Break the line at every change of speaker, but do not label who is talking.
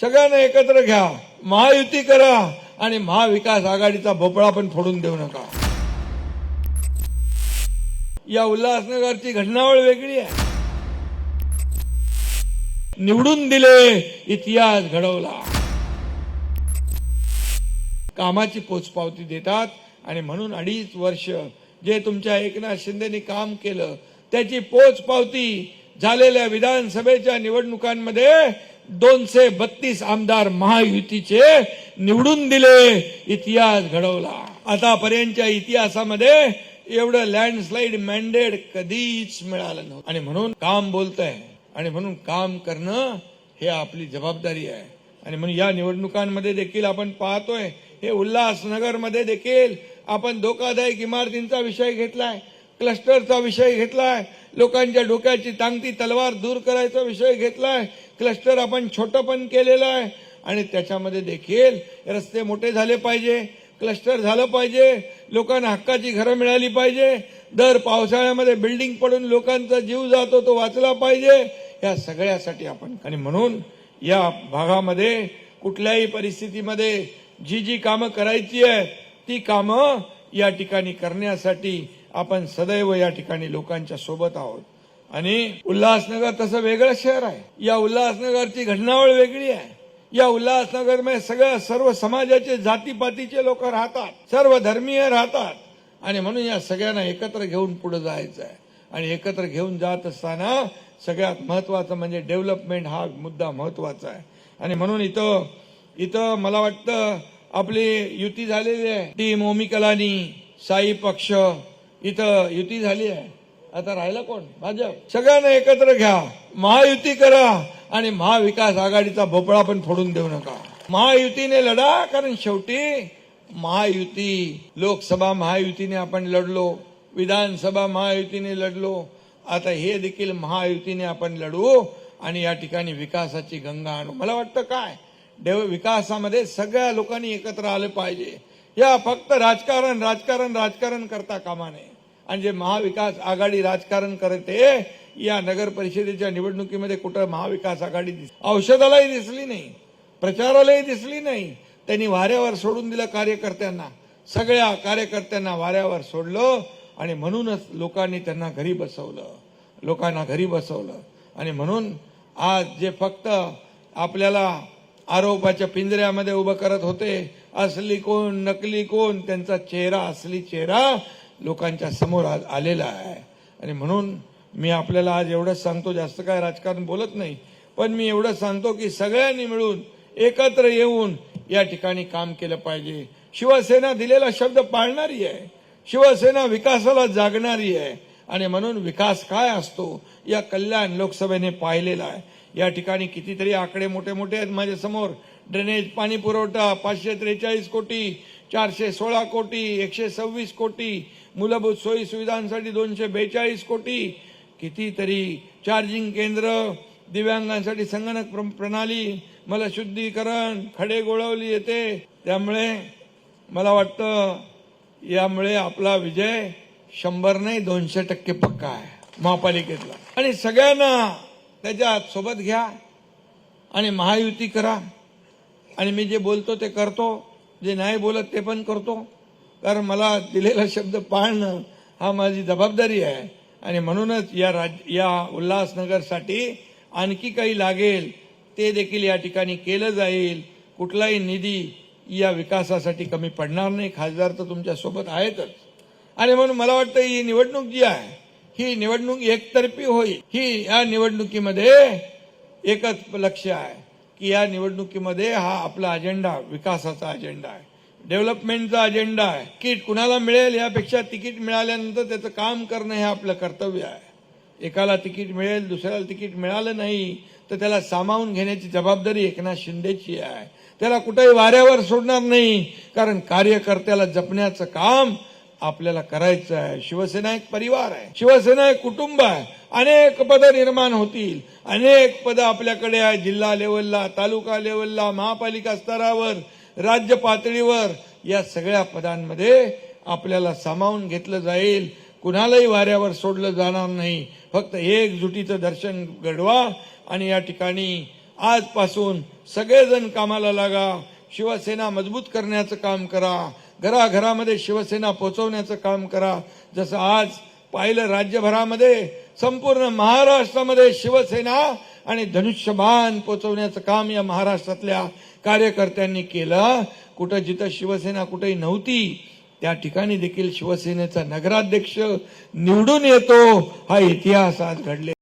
सगळ्यांना एकत्र घ्या. महायुती करा आणि महाविकास आघाडीचा भोपळा पण फोडून देऊ नका. या उल्हासनगरची घटनावळ वेगळी आहे. निवडून दिले इतिहास घडवला. कामाची पोचपावती देतात आणि म्हणून अडीच वर्ष जे तुमच्या एकनाथ शिंदेनी काम केलं त्याची पोचपावती झालेल्या विधानसभेच्या निवडणुकांमध्ये दोनशे बत्तीस आमदार महायुतीचे निवडून दिले इतिहास घडवला. आतापर्यंतच्या इतिहासामध्ये एवढं लँडस्लाईड मॅन्डेट कधीच मिळालं नव्हतं. आणि म्हणून काम बोलतंय. आणि म्हणून काम करणं हे आपली जबाबदारी आहे. आणि म्हणून या निवडणुकांमध्ये देखील आपण पाहतोय हे उल्हासनगरमध्ये देखील आपण धोकादायक इमारतींचा विषय घेतलाय क्लस्टरचा विषय घेतलाय लोकांच्या डोक्याची टांगती तलवार दूर करायचा विषय घेतलाय क्लस्टर आपण छोटं पण केलेलं आहे आणि त्याच्यामध्ये देखील रस्ते मोठे झाले पाहिजे क्लस्टर झालं पाहिजे लोकांना हक्काची घरं मिळाली पाहिजे दर पावसाळ्यामध्ये बिल्डिंग पडून लोकांचा जीव जातो तो वाचला पाहिजे या सगळ्यासाठी आपण आणि म्हणून या भागामध्ये कुठल्याही परिस्थितीमध्ये जी जी कामं करायची आहेत ती कामं या ठिकाणी करण्यासाठी आपण सदैव या ठिकाणी लोकांच्या सोबत आहोत. आणि उल्हासनगर तसं वेगळं शहर आहे. या उल्हासनगरची घटनावळ वेगळी आहे. या उल्हासनगरमध्ये सगळ्या सर्व समाजाचे जातीपातीचे लोक राहतात. सर्व धर्मीय राहतात. आणि म्हणून या सगळ्यांना एकत्र घेऊन पुढे जायचं आहे आणि एकत्र घेऊन जात असताना सगळ्यात महत्वाचं म्हणजे डेव्हलपमेंट हा मुद्दा महत्त्वाचा आहे. आणि म्हणून इथं इथं मला वाटतं आपली युती झालेली आहे. टीम ओमी कलानी साई पक्ष इथं युती झाली आहे. आता राहिलं कोण? भाजप. सगळ्यांना एकत्र घ्या. महायुती करा आणि महाविकास आघाडीचा भोपळा पण फोडून देऊ नका. महायुतीने लढा कारण शेवटी महायुती लोकसभा महायुतीने आपण लढलो विधानसभा महायुतीने लढलो. आता हे देखील महायुतीने आपण लढू आणि या ठिकाणी विकासाची गंगा आणू. मला वाटतं काय? देव विकासामध्ये सगळ्या लोकांनी एकत्र आलं पाहिजे. या फक्त राजकारण राजकारण राजकारण करता कामा नये. आणि जे महाविकास आघाडी राजकारण करते या नगर परिषदेच्या निवडणुकीमध्ये कुठं महाविकास आघाडी दिस औषधालाही दिसली नाही प्रचारालाही दिसली नाही. त्यांनी वाऱ्यावर सोडून दिलं कार्यकर्त्यांना. सगळ्या कार्यकर्त्यांना वाऱ्यावर सोडलं आणि म्हणूनच लोकांनी त्यांना घरी बसवलं. लोकांना घरी बसवलं. आणि म्हणून आज जे फक्त आपल्याला आरोपाच्या पिंजऱ्यामध्ये उभं करत होते असली कोण नकली कोण त्यांचा चेहरा असली चेहरा लोकांच्या समोर आज आलेला आहे. आणि म्हणून मी आपल्याला आज एवढंच सांगतो जास्त काय राजकारण बोलत नाही पण मी एवढं सांगतो की सगळ्यांनी मिळून एकत्र येऊन या ठिकाणी काम केलं पाहिजे. शिवसेना दिलेला शब्द पाळणारी आहे. शिवसेना विकासाला जागणारी आहे. आणि म्हणून विकास काय असतो या कल्याण लोकसभेने पाहिलेला आहे. या ठिकाणी कितीतरी आकडे मोठे मोठे आहेत माझ्यासमोर ड्रेनेज पाणी पुरवठा पाचशे त्रेचाळीस कोटी चारशे सोळा कोटी एकशे सव्वीस कोटी मूलभूत सोयी सुविधांसाठी दोनशे बेचाळीस कोटी कितीतरी चार्जिंग केंद्र दिव्यांगांसाठी संगणक प्र- प्रणाली मला शुद्धीकरण खडे गोळवली येते. त्यामुळे मला वाटतं यामुळे आपला विजय शंभर नाही दोनशे टक्के पक्का आहे महापालिकेतला. आणि सगळ्यांना त्याच्यात सोबत घ्या आणि महायुती करा. आणि मी जे बोलतो ते करतो जे नाही बोलत ते पण करतो. कारण मला दिलेला शब्द पाळणं हा माझी जबाबदारी आहे. आणि म्हणूनच या राज या उल्हासनगरसाठी आणखी काही लागेल ते देखील या ठिकाणी केलं जाईल. कुठलाही निधी या विकासासाठी कमी पडणार नाही. खासदार तर तुमच्यासोबत आहेतच. आणि म्हणून मला वाटतं ही निवडणूक जी आहे ही निवडणूक एकतर्फी होईल. ही या निवडणुकीमध्ये एकच लक्ष आहे की या निवडणुकीमध्ये हा आपला अजेंडा विकासाचा अजेंडा आहे. डेव्हलपमेंटचा अजेंडा आहे. किट कुणाला मिळेल यापेक्षा तिकीट मिळाल्यानंतर त्याचं काम करणं हे आपलं कर्तव्य आहे. एकाला तिकीट मिळेल दुसऱ्याला तिकीट मिळालं नाही तर त्याला सामावून घेण्याची जबाबदारी एकनाथ शिंदेची आहे. त्याला कुठेही वाऱ्यावर सोडणार नाही कारण कार्यकर्त्याला जपण्याचं काम आपल्याला करायचं आहे. शिवसेना एक परिवार आहे. शिवसेना एक कुटुंब आहे. अनेक पदं निर्माण होतील. अनेक पदं आपल्याकडे आहे. जिल्हा लेवलला तालुका लेवलला महापालिका स्तरावर. राज्य पातळीवर या सगळ्या पदांमध्ये आपल्याला सामावून घेतलं जाईल. कुणालाही वाऱ्यावर सोडलं जाणार नाही. फक्त एकजुटीचं दर्शन घडवा आणि या ठिकाणी आजपासून सगळेजण कामाला लागा. शिवसेना मजबूत करण्याचं काम करा. घराघरामध्ये शिवसेना पोहोचवण्याचं काम करा. जसं आज पाहिलं राज्यभरामध्ये संपूर्ण महाराष्ट्रामध्ये शिवसेना आणि धनुष्यबाण पोचवण्याचं काम या महाराष्ट्रातल्या कार्यकर्त्यांनी केलं. कुठं जिथं शिवसेना कुठेही नव्हती त्या ठिकाणी देखील शिवसेनेचा नगराध्यक्ष निवडून येतो. हा इतिहास आज घडले